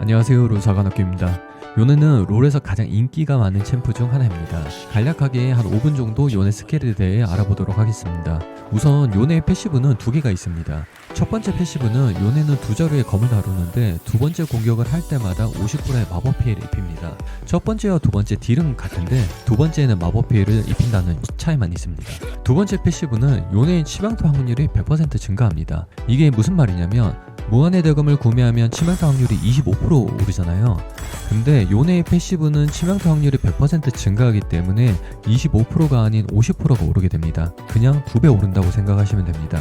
안녕하세요 롤사관학교입니다. 요네는 롤에서 가장 인기가 많은 챔프 중 하나입니다. 간략하게 한 5분 정도 요네 스킬에 대해 알아보도록 하겠습니다. 우선 요네의 패시브는 두 개가 있습니다. 첫 번째 패시브는 요네는 두 자루의 검을 다루는데 두 번째 공격을 할 때마다 50%의 마법 피해를 입힙니다. 첫 번째와 두 번째 딜은 같은데 두 번째는 마법 피해를 입힌다는 차이만 있습니다. 두 번째 패시브는 요네의 치명타 확률이 100% 증가합니다. 이게 무슨 말이냐면 무한의 대검을 구매하면 치명타 확률이 25% 오르잖아요. 근데 요네의 패시브는 치명타 확률이 100% 증가하기 때문에 25%가 아닌 50%가 오르게 됩니다. 그냥 두 배 오른다고 생각하시면 됩니다.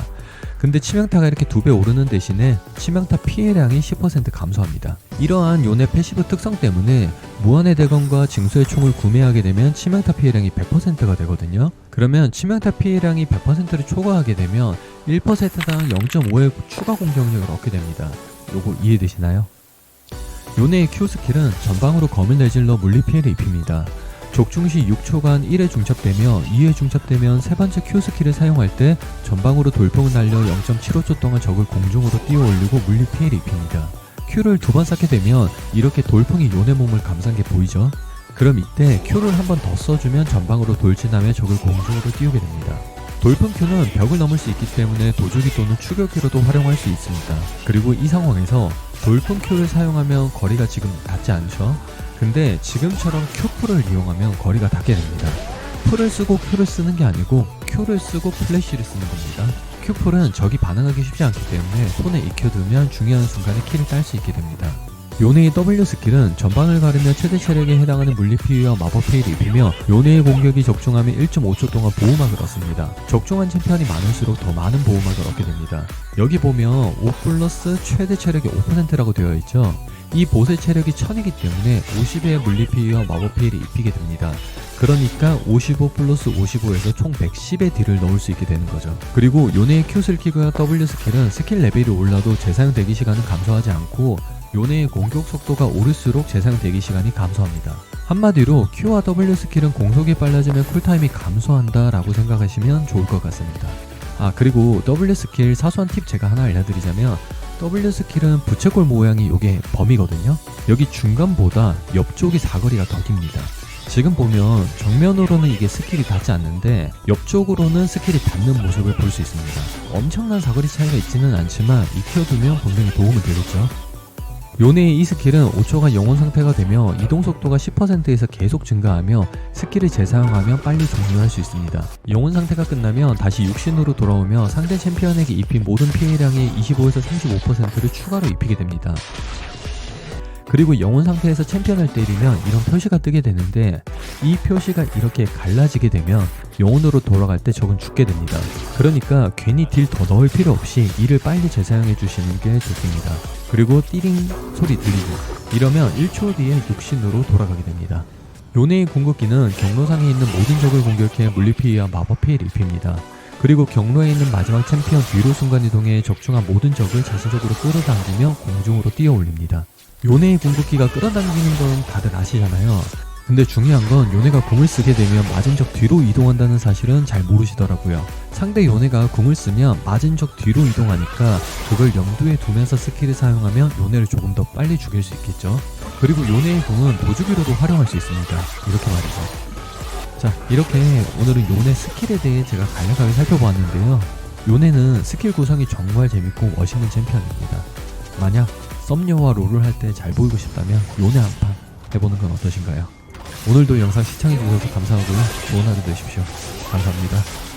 근데 치명타가 이렇게 두 배 오르는 대신에 치명타 피해량이 10% 감소합니다. 이러한 요네 패시브 특성 때문에 무한의 대검과 징수의 총을 구매하게 되면 치명타 피해량이 100%가 되거든요. 그러면 치명타 피해량이 100%를 초과하게 되면 1%당 0.5의 추가 공격력을 얻게 됩니다. 요거 이해되시나요? 요네의 Q 스킬은 전방으로 검을 내질러 물리 피해를 입힙니다. 족중 시 6초간 1회 중첩되며 2회 중첩되면 세 번째 Q 스킬을 사용할 때 전방으로 돌풍을 날려 0.75초 동안 적을 공중으로 띄워 올리고 물리 피해를 입힙니다. Q를 두 번 쌓게 되면 이렇게 돌풍이 요네 몸을 감싼 게 보이죠? 그럼 이때 Q를 한 번 더 써주면 전방으로 돌진하며 적을 공중으로 띄우게 됩니다. 돌풍 Q는 벽을 넘을 수 있기 때문에 도주기 또는 추격기로도 활용할 수 있습니다. 그리고 이 상황에서 돌풍 Q를 사용하면 거리가 지금 닿지 않죠? 근데 지금처럼 Q풀을 이용하면 거리가 닿게 됩니다. 풀을 쓰고 Q를 쓰는 게 아니고 Q를 쓰고 플래시를 쓰는 겁니다. Q풀은 적이 반응하기 쉽지 않기 때문에 손에 익혀두면 중요한 순간에 키를 딸 수 있게 됩니다. 요네의 W 스킬은 전방을 가르며 최대 체력에 해당하는 물리 피해와 마법 피해를 입히며 요네의 공격이 적중하면 1.5초 동안 보호막을 얻습니다. 적중한 챔피언이 많을수록 더 많은 보호막을 얻게 됩니다. 여기 보면 5 플러스 최대 체력이 5%라고 되어 있죠. 이 보스의 체력이 1000이기 때문에 50의 물리 피해와 마법 피해를 입히게 됩니다. 그러니까 55 플러스 55에서 총 110의 딜을 넣을 수 있게 되는 거죠. 그리고 요네의 Q 스킬과 W 스킬은 스킬 레벨이 올라도 재사용 대기 시간은 감소하지 않고 요네의 공격 속도가 오를수록 재사용 대기 시간이 감소합니다. 한마디로 Q와 W 스킬은 공속이 빨라지면 쿨타임이 감소한다 라고 생각하시면 좋을 것 같습니다. 아 그리고 W 스킬 사소한 팁 제가 하나 알려드리자면 W 스킬은 부채꼴 모양이 요게 범위거든요. 여기 중간보다 옆쪽이 사거리가 더 깁니다. 지금 보면 정면으로는 이게 스킬이 닿지 않는데 옆쪽으로는 스킬이 닿는 모습을 볼 수 있습니다. 엄청난 사거리 차이가 있지는 않지만 익혀두면 분명히 도움이 되겠죠. 요네의 이 스킬은 5초간 영혼 상태가 되며 이동 속도가 10%에서 계속 증가하며 스킬을 재사용하면 빨리 종료할 수 있습니다. 영혼 상태가 끝나면 다시 육신으로 돌아오며 상대 챔피언에게 입힌 모든 피해량의 25에서 35%를 추가로 입히게 됩니다. 그리고 영혼 상태에서 챔피언을 때리면 이런 표시가 뜨게 되는데 이 표시가 이렇게 갈라지게 되면 영혼으로 돌아갈 때 적은 죽게 됩니다. 그러니까 괜히 딜 더 넣을 필요 없이 이를 빨리 재사용해 주시는 게 좋습니다. 그리고 띠링 소리 들리고 이러면 1초 뒤에 육신으로 돌아가게 됩니다. 요네의 궁극기는 경로상에 있는 모든 적을 공격해 물리 피해와 마법 피해를 입힙니다. 그리고 경로에 있는 마지막 챔피언 뒤로 순간이동해 적중한 모든 적을 자신적으로 끌어당기며 공중으로 뛰어 올립니다. 요네의 궁극기가 끌어당기는 건 다들 아시잖아요. 근데 중요한 건 요네가 궁을 쓰게 되면 맞은 적 뒤로 이동한다는 사실은 잘 모르시더라고요. 상대 요네가 궁을 쓰면 맞은 적 뒤로 이동하니까 그걸 염두에 두면서 스킬을 사용하면 요네를 조금 더 빨리 죽일 수 있겠죠. 그리고 요네의 궁은 도주기로도 활용할 수 있습니다. 이렇게 말이죠. 자, 이렇게 오늘은 요네 스킬에 대해 제가 간략하게 살펴보았는데요. 요네는 스킬 구성이 정말 재밌고 멋있는 챔피언입니다. 만약 썸녀와 롤을 할 때 잘 보이고 싶다면 요네 한 판 해보는 건 어떠신가요? 오늘도 영상 시청해주셔서 감사하고요. 좋은 하루 되십시오. 감사합니다.